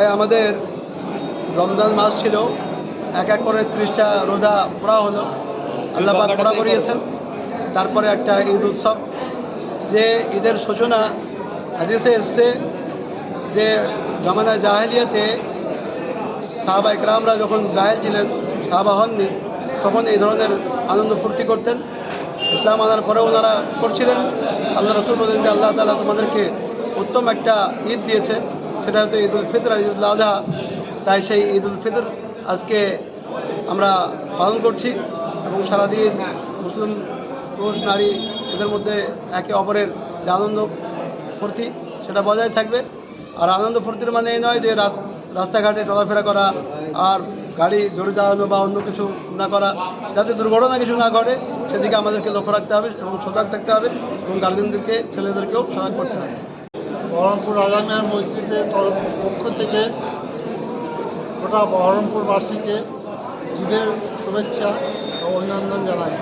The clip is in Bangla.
ভাই, আমাদের রমজান মাস ছিল। এক এক করে ত্রিশটা রোজা পড়া হলো। আল্লাহ পাক পড়া করিয়েছেন। তারপরে একটা ঈদ উৎসব। যে ঈদের সূচনা হাদিসে এসছে যে জামানা জাহেলিয়াতে সাহাবা ইকরামরা যখন জাহেল ছিলেন, সাহাবা হননি, তখন এই ধরনের আনন্দ ফুর্তি করতেন। ইসলাম আনার পরেও ওনারা করছিলেন। আল্লাহ রসুল বলেন যে আল্লাহ তালা তোমাদেরকে উত্তম একটা ঈদ দিয়েছে। সেটা হচ্ছে ঈদ উল ফিতর, আর ঈদ উল আজহা তাই সেই ঈদ উল ফিতর আজকে আমরা পালন করছি এবং সারাদিন মুসলিম, পুরুষ, নারী এদের মধ্যে একে অপরের যে আনন্দ ফুর্তি, সেটা বজায় থাকবে। আর আনন্দ ফুর্তির মানে এই নয় যে রাত, রাস্তাঘাটে চলাফেরা করা আর গাড়ি জোরে চালানো বা অন্য কিছু না করা। যাতে দুর্ঘটনা কিছু না ঘটে, সেদিকে আমাদেরকে লক্ষ্য রাখতে হবে এবং সজাগ থাকতে হবে এবং গার্জেনদেরকে ছেলেদেরকেও সজাগ করতে হবে। বহরমপুর আজামিয়া মসজিদের তরফ পক্ষ থেকে গোটা বহরমপুরবাসীকে ঈদের শুভেচ্ছা ও অভিনন্দন জানাই।